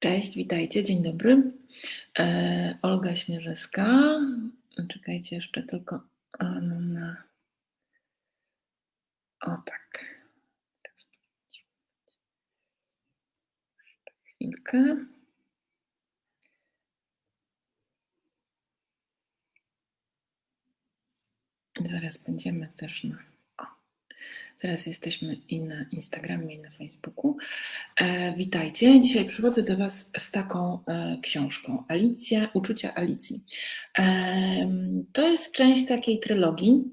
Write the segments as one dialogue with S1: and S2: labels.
S1: Cześć, witajcie, dzień dobry. E, Olga Śmierzyska. Czekajcie jeszcze tylko e. O tak. Chwilkę. Zaraz będziemy też na. Teraz jesteśmy i na Instagramie, i na Facebooku. E, witajcie. Dzisiaj przychodzę do Was z taką e, książką. Alicja, Uczucia Alicji. E, to jest część takiej trylogii,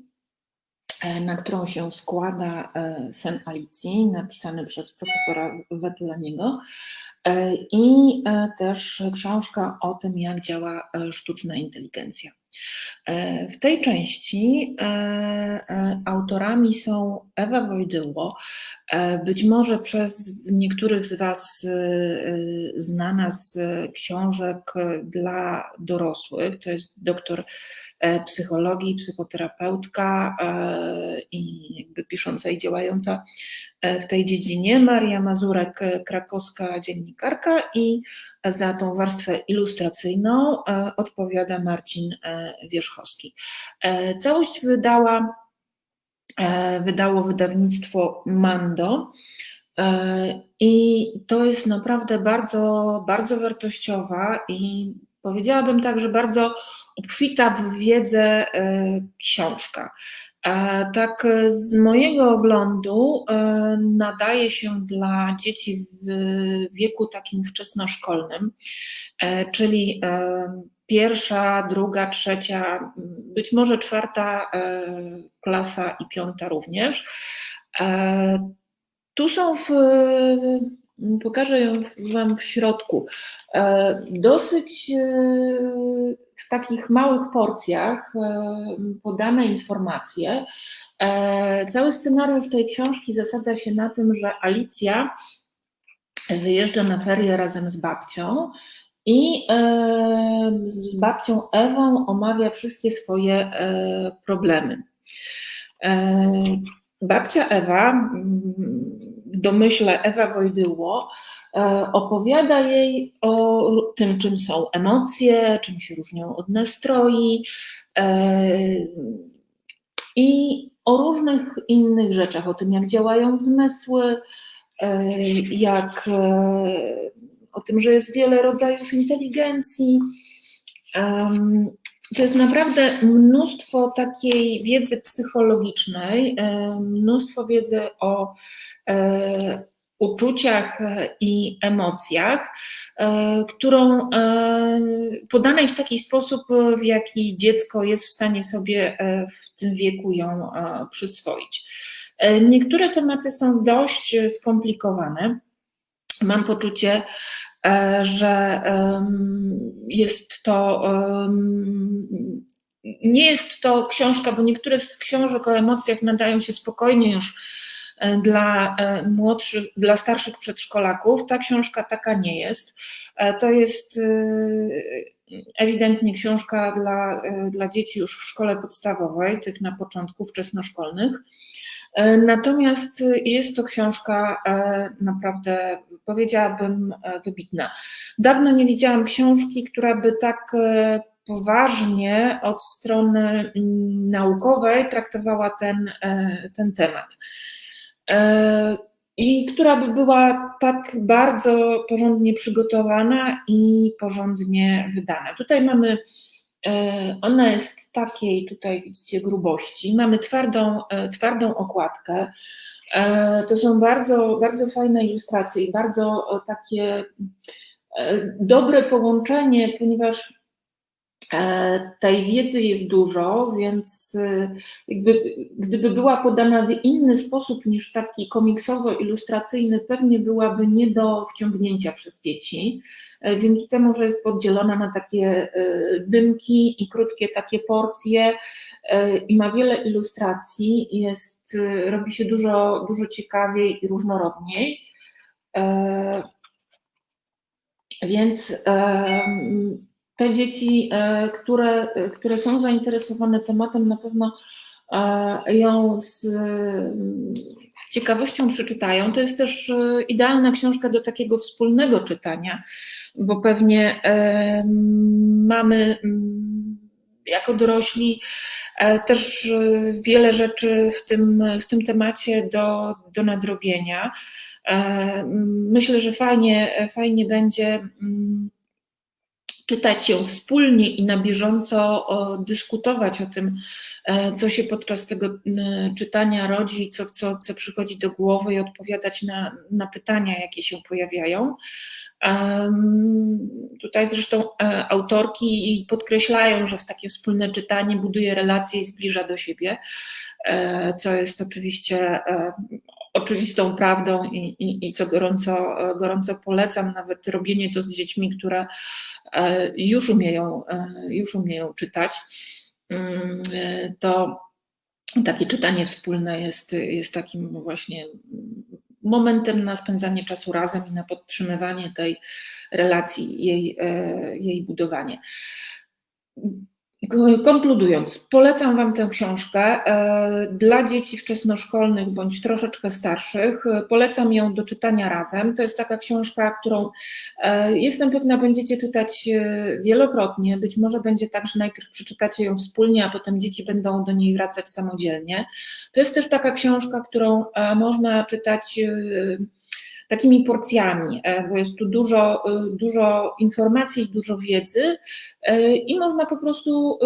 S1: e, na którą się składa e, Sen Alicji, napisany przez profesora Wetulaniego. E, I e, też książka o tym, jak działa e, sztuczna inteligencja. E, W tej części e, e, autorami są Ewa Wojdyło, e, być może przez niektórych z Was e, e, znana z książek dla dorosłych. To jest doktor psychologii, psychoterapeutka i jakby pisząca i działająca w tej dziedzinie. Maria Mazurek, krakowska dziennikarka i za tą warstwę ilustracyjną odpowiada Marcin Wierzchowski. Całość wydała, wydało wydawnictwo Mando. E, I to jest naprawdę bardzo, bardzo wartościowa i powiedziałabym tak, że bardzo obfita w wiedzę e, książka. A tak z mojego oglądu e, nadaje się dla dzieci w wieku takim wczesnoszkolnym, e, czyli e, pierwsza, druga, trzecia, być może czwarta e, klasa i piąta również. E, Tu są w, pokażę ją Wam w środku, e, dosyć e, w takich małych porcjach e, podane informacje. Cały scenariusz tej książki zasadza się na tym, że Alicja wyjeżdża na ferie razem z babcią i z babcią Ewą omawia wszystkie swoje problemy. Babcia Ewa, mm, domyśle Ewa Wojdyło, e, opowiada jej o tym, czym są emocje, czym się różnią od nastroi e, i o różnych innych rzeczach, o tym, jak działają zmysły, e, jak o tym, że jest wiele rodzajów inteligencji. To jest naprawdę mnóstwo takiej wiedzy psychologicznej, e, mnóstwo wiedzy o e, uczuciach i emocjach, e, którą podanej w taki sposób, w jaki dziecko jest w stanie sobie w tym wieku ją przyswoić. Niektóre tematy są dość skomplikowane. Mam poczucie, że em, jest to nie jest to książka, bo niektóre z książek o emocjach nadają się spokojnie już e, dla e, młodszych, dla starszych przedszkolaków. Ta książka taka nie jest. E, To jest e, ewidentnie książka dla, e, dla dzieci już w szkole podstawowej, tych na początku wczesnoszkolnych. E, Natomiast jest to książka e, naprawdę, powiedziałabym, e, wybitna. Dawno nie widziałam książki, która by tak e, poważnie od strony mm, naukowej traktowała ten, e, ten temat. E, I która by była tak bardzo porządnie przygotowana i porządnie wydana. Tutaj mamy E, Ona jest takiej, tutaj widzicie, grubości. Mamy twardą, e, twardą okładkę. To są bardzo, bardzo fajne ilustracje i bardzo takie dobre połączenie, ponieważ tej wiedzy jest dużo, więc e, jakby, gdyby była podana w inny sposób niż taki komiksowo-ilustracyjny, pewnie byłaby nie do wciągnięcia przez dzieci. E, Dzięki temu, że jest podzielona na takie e, dymki i krótkie takie porcje e, i ma wiele ilustracji, jest, e, robi się dużo, dużo ciekawiej i różnorodniej. E, Więc te dzieci, e, które, które są zainteresowane tematem, na pewno e, ją z, ciekawością przeczytają. To jest też idealna książka do takiego wspólnego czytania, bo pewnie mamy mm, jako dorośli też wiele rzeczy w tym, w tym temacie do, do nadrobienia. Myślę, że fajnie, fajnie będzie mm, czytać ją wspólnie i na bieżąco dyskutować o tym, e, co się podczas tego czytania rodzi, co, co, co przychodzi do głowy i odpowiadać na, na pytania, jakie się pojawiają. Tutaj zresztą e, autorki podkreślają, że w takie wspólne czytanie buduje relacje i zbliża do siebie, e, co jest oczywiście oczywistą prawdą i, i, i co gorąco, gorąco polecam, nawet robienie to z dziećmi, które e, już umieją, e, już umieją czytać, mm, to takie czytanie wspólne jest, jest takim właśnie momentem na spędzanie czasu razem i na podtrzymywanie tej relacji, jej, e, jej budowanie. Konkludując, polecam Wam tę książkę e, dla dzieci wczesnoszkolnych bądź troszeczkę starszych. Polecam ją do czytania razem. To jest taka książka, którą e, jestem pewna będziecie czytać e, wielokrotnie. Być może będzie tak, że najpierw przeczytacie ją wspólnie, a potem dzieci będą do niej wracać samodzielnie. To jest też taka książka, którą można czytać takimi porcjami, e, bo jest tu dużo, e, dużo informacji, dużo wiedzy e, i można po prostu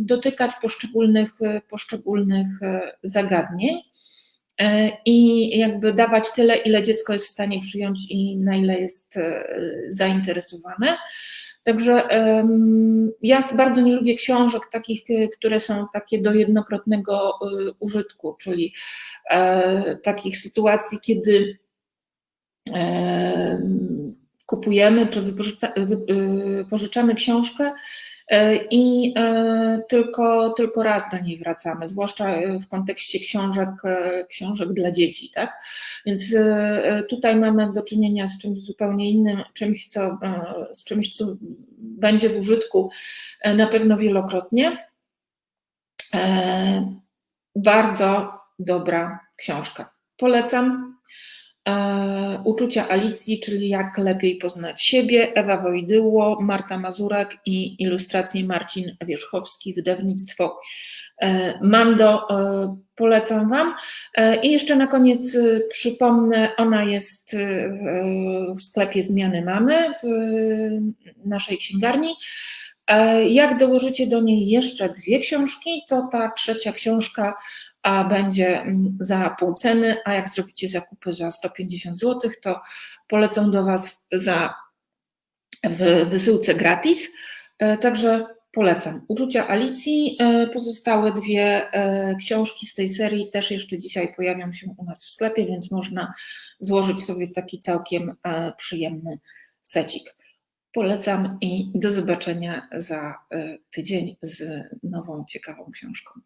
S1: dotykać poszczególnych, poszczególnych zagadnień i jakby dawać tyle, ile dziecko jest w stanie przyjąć i na ile jest zainteresowane. Także ja bardzo nie lubię książek takich, które są takie do jednokrotnego użytku, czyli takich sytuacji, kiedy kupujemy czy wypożyczamy książkę e, i e, tylko, tylko raz do niej wracamy, zwłaszcza w kontekście książek, e, książek dla dzieci. Tak? Więc tutaj mamy do czynienia z czymś zupełnie innym, czymś, co, z czymś, co będzie w użytku na pewno wielokrotnie. Bardzo dobra książka. Polecam. E, uczucia Alicji, czyli jak lepiej poznać siebie, Ewa Wojdyło, Marta Mazurek i ilustracje Marcin Wierzchowski, wydawnictwo e, Mando. E, polecam Wam. I jeszcze na koniec przypomnę, ona jest w sklepie Zmiany Mamy w naszej księgarni. Jak dołożycie do niej jeszcze dwie książki, to ta trzecia książka a będzie mm, za pół ceny, a jak zrobicie zakupy za 150 zł, to polecą do Was za w wysyłce gratis. E, także polecam. Uczucia Alicji. E, pozostałe dwie e, książki z tej serii też jeszcze dzisiaj pojawią się u nas w sklepie, więc można złożyć sobie taki całkiem przyjemny secik. Polecam i do zobaczenia za tydzień z nową ciekawą książką.